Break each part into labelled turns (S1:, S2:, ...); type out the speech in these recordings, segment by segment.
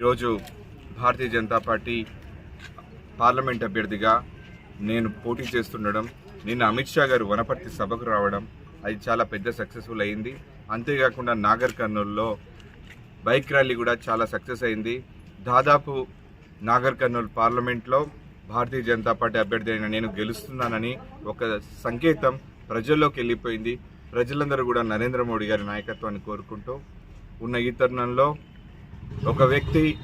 S1: ఈరోజు Bharatiya Janata party parliament అభ్యర్థిగా నేను పోటీ చేస్తుండడం నిన్న అమిత్ షా గారు వనపర్తి సభకు రావడం అది చాలా పెద్ద సక్సెస్ఫుల్ అయింది. అంతేకాకుండా నాగర్ కర్నూల్లో బైక్ ర్యాలీ కూడా చాలా సక్సెస్ అయింది. దాదాపు నాగర్ కర్నూలు పార్లమెంట్లో భారతీయ జనతా పార్టీ అభ్యర్థి అయిన నేను గెలుస్తున్నానని ఒక సంకేతం ప్రజల్లోకి వెళ్ళిపోయింది. ప్రజలందరూ కూడా నరేంద్ర మోడీ గారి నాయకత్వాన్ని కోరుకుంటూ ఉన్న ఈ తరుణంలో ఒక వ్యక్తి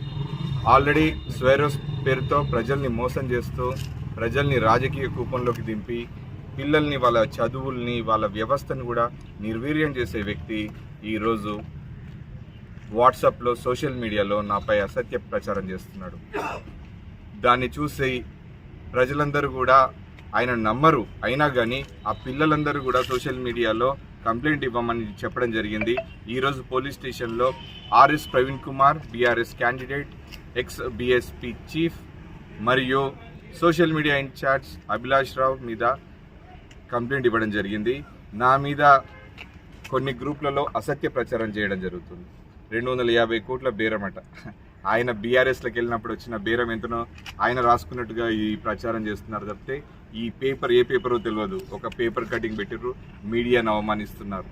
S1: ఆల్రెడీ స్వేరోస్ పేరుతో ప్రజల్ని మోసం చేస్తూ ప్రజల్ని రాజకీయ కూపంలోకి దింపి పిల్లల్ని వాళ్ళ చదువుల్ని వాళ్ళ వ్యవస్థను కూడా నిర్వీర్యం చేసే వ్యక్తి ఈరోజు వాట్సాప్లో సోషల్ మీడియాలో నాపై అసత్య ప్రచారం చేస్తున్నాడు. దాన్ని చూసి ప్రజలందరూ కూడా ఆయన నమ్మరు. అయినా కానీ ఆ పిల్లలందరూ కూడా సోషల్ మీడియాలో కంప్లైంట్ ఇవ్వమని చెప్పడం జరిగింది. ఈరోజు పోలీస్ స్టేషన్లో RS Praveen Kumar BRS candidate ex BSP chief మరియు social media incharge Abhilash Rao మీద కంప్లైంట్ ఇవ్వడం జరిగింది. నా మీద కొన్ని గ్రూప్లలో అసత్య ప్రచారం చేయడం జరుగుతుంది. రెండు వందల యాభై కోట్ల బేరమట. ఆయన బీఆర్ఎస్లోకి వెళ్ళినప్పుడు వచ్చిన బేరం ఎంతనో ఆయన రాసుకున్నట్టుగా ఈ ప్రచారం చేస్తున్నారు తప్పితే ఈ పేపర్ ఏ పేపరో తెలియదు ఒక పేపర్ కటింగ్ పెట్టిర్రు మీడియాను అవమానిస్తున్నారు.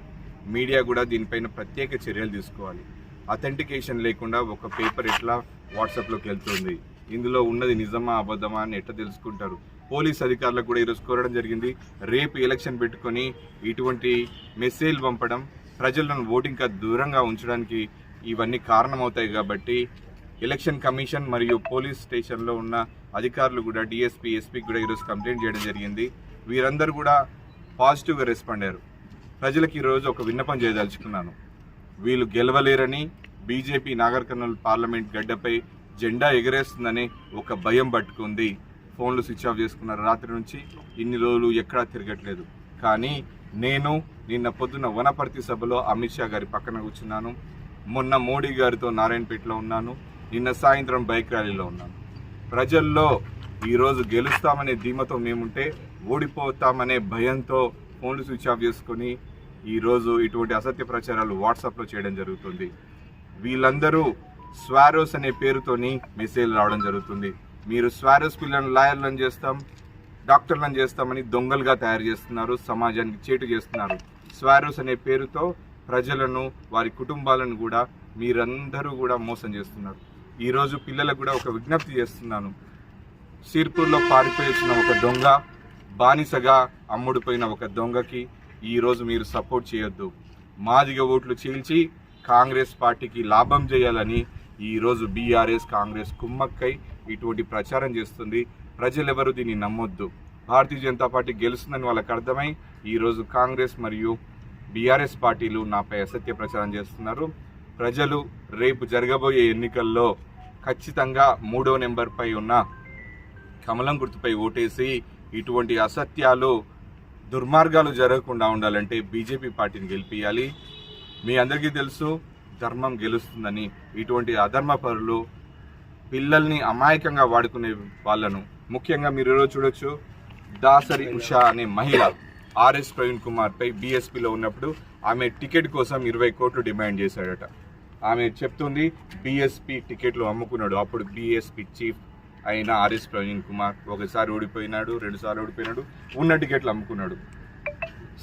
S1: మీడియా కూడా దీనిపైన ప్రత్యేక చర్యలు తీసుకోవాలి. అథెంటికేషన్ లేకుండా ఒక పేపర్ ఎట్లా వాట్సాప్లోకి వెళ్తుంది? ఇందులో ఉన్నది నిజమా అబద్ధమా అని ఎట్లా తెలుసుకుంటారు? పోలీస్ అధికారులకు కూడా ఈరోజు కోరడం జరిగింది. రేపు ఎలక్షన్ పెట్టుకొని ఇటువంటి మెసేజ్ పంపడం ప్రజలను ఓటింగ్ దూరంగా ఉంచడానికి ఇవన్నీ కారణమవుతాయి కాబట్టి ఎలక్షన్ కమిషన్ మరియు పోలీస్ స్టేషన్లో ఉన్న అధికారులు కూడా డిఎస్పీ ఎస్పీకి కూడా ఈరోజు కంప్లైంట్ చేయడం జరిగింది. వీరందరూ కూడా పాజిటివ్గా రెస్పాండ్ అయ్యారు. ప్రజలకు ఈరోజు ఒక విన్నపం చేయదలుచుకున్నాను. వీళ్ళు గెలవలేరని బీజేపీ నాగర్ కర్నూలు పార్లమెంట్ గడ్డపై జెండా ఎగరేస్తుందని ఒక భయం పట్టుకుంది. ఫోన్లు స్విచ్ ఆఫ్ చేసుకున్నారు రాత్రి నుంచి ఇన్ని రోజులు ఎక్కడా తిరగట్లేదు. కానీ నేను నిన్న పొద్దున వనపర్తి సభలో అమిత్ షా గారి పక్కన కూర్చున్నాను. మొన్న మోడీ గారితో నారాయణపేటలో ఉన్నాను. నిన్న సాయంత్రం బైక్ ర్యాలీలో ఉన్నాను ప్రజల్లో ఈరోజు గెలుస్తామనే ధీమతో మేముంటే ఓడిపోతామనే భయంతో ఫోన్లు స్విచ్ ఆఫ్ చేసుకొని ఈరోజు ఇటువంటి అసత్య ప్రచారాలు వాట్సాప్లో చేయడం జరుగుతుంది. వీళ్ళందరూ స్వారోస్ అనే పేరుతోని మెసేజ్ రావడం జరుగుతుంది. మీరు స్వారోస్ పిల్లలను లాయర్లను చేస్తాం డాక్టర్లను చేస్తామని దొంగలుగా తయారు చేస్తున్నారు సమాజానికి చేటు చేస్తున్నారు. స్వారోస్ అనే పేరుతో ప్రజలను వారి కుటుంబాలను కూడా మీరందరూ కూడా మోసం చేస్తున్నారు. ఈరోజు పిల్లలకు కూడా ఒక విజ్ఞప్తి చేస్తున్నాను. సిర్పూర్లో పారిపోయేసిన ఒక దొంగ బానిసగా అమ్ముడుపోయిన ఒక దొంగకి ఈరోజు మీరు సపోర్ట్ చేయొద్దు. మాదిగ ఓట్లు చీల్చి కాంగ్రెస్ పార్టీకి లాభం చేయాలని ఈరోజు బీఆర్ఎస్ కాంగ్రెస్ కుమ్మక్కై ఇటువంటి ప్రచారం చేస్తుంది. ప్రజలెవరూ దీన్ని నమ్మొద్దు. భారతీయ జనతా పార్టీ గెలుస్తుందని వాళ్ళకి అర్థమై ఈరోజు కాంగ్రెస్ మరియు బీఆర్ఎస్ పార్టీలు నాపై అసత్య ప్రచారం చేస్తున్నారు. ప్రజలు రేపు జరగబోయే ఎన్నికల్లో ఖచ్చితంగా మూడో నెంబర్పై ఉన్న కమలం గుర్తుపై ఓటేసి ఇటువంటి అసత్యాలు దుర్మార్గాలు జరగకుండా ఉండాలంటే బీజేపీ పార్టీని గెలిపించాలి మీ అందరికీ తెలుసు ధర్మం గెలుస్తుందని. ఇటువంటి అధర్మ పరులు పిల్లల్ని అమాయకంగా వాడుకునే వాళ్ళను. ముఖ్యంగా మీరు ఈరోజు చూడొచ్చు దాసరి ఉషా అనే మహిళ ఆర్ఎస్ ప్రవీణ్ కుమార్పై బీఎస్పీలో ఉన్నప్పుడు ఆమె టికెట్ కోసం ఇరవై కోట్లు డిమాండ్ చేశాడట. ఆమె చెప్తుంది బీఎస్పీ టికెట్లు అమ్ముకున్నాడు. అప్పుడు బీఎస్పీ చీఫ్ అయిన ఆర్ఎస్ ప్రవీణ్ కుమార్ ఒకసారి ఓడిపోయినాడు రెండుసార్లు ఓడిపోయినాడు ఉన్న టికెట్లు అమ్ముకున్నాడు.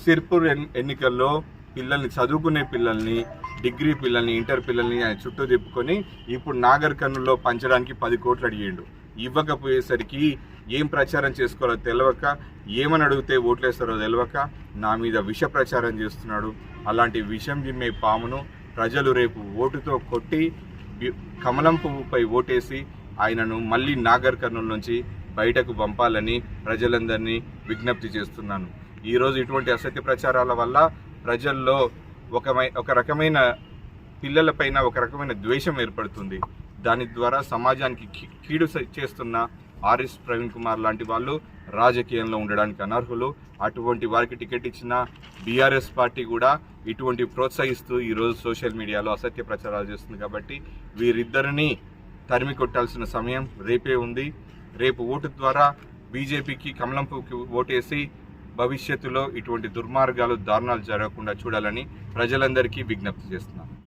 S1: సిర్పూర్ ఎన్- ఎన్నికల్లో పిల్లల్ని చదువుకునే పిల్లల్ని డిగ్రీ పిల్లల్ని ఇంటర్ పిల్లల్ని ఆయన చుట్టూ తిప్పుకొని ఇప్పుడు నాగర్ కర్నూల్లో పంచడానికి పది కోట్లు అడిగిండు. ఇవ్వకపోయేసరికి ఏం ప్రచారం చేసుకోవాలో తెలియక ఏమని అడిగితే ఓట్లేస్తారో తెలియక నా మీద విష ప్రచారం చేస్తున్నాడు. అలాంటి విషం జిమ్మే పామును ప్రజలు రేపు ఓటుతో కొట్టి కమలం పువ్వుపై ఓటేసి ఆయనను మళ్ళీ నాగర్ కర్నూలు నుంచి బయటకు పంపాలని ప్రజలందరినీ విజ్ఞప్తి చేస్తున్నాను. ఈరోజు ఇటువంటి అసత్య ప్రచారాల వల్ల ప్రజల్లో ఒక మై- ఒక రకమైన పిల్లలపైన ఒక రకమైన ద్వేషం ఏర్పడుతుంది. దాని ద్వారా సమాజానికి కీడు స- చేస్తున్న ఆర్ఎస్ ప్రవీణ్ కుమార్ లాంటి వాళ్ళు రాజకీయంలో ఉండడానికి అనర్హులు. అటువంటి వారికి టికెట్ ఇచ్చిన బీఆర్ఎస్ పార్టీ కూడా ఇటువంటి ప్రోత్సహిస్తూ ఈరోజు సోషల్ మీడియాలో అసత్య ప్రచారాలు చేస్తుంది కాబట్టి వీరిద్దరిని తరిమి కొట్టాల్సిన సమయం రేపే ఉంది. రేపు ఓటు ద్వారా బీజేపీకి కమలంపుకి ఓటేసి భవిష్యత్తులో ఇటువంటి దుర్మార్గాలు దారుణాలు జరగకుండా చూడాలని ప్రజలందరికీ విజ్ఞప్తి చేస్తున్నాను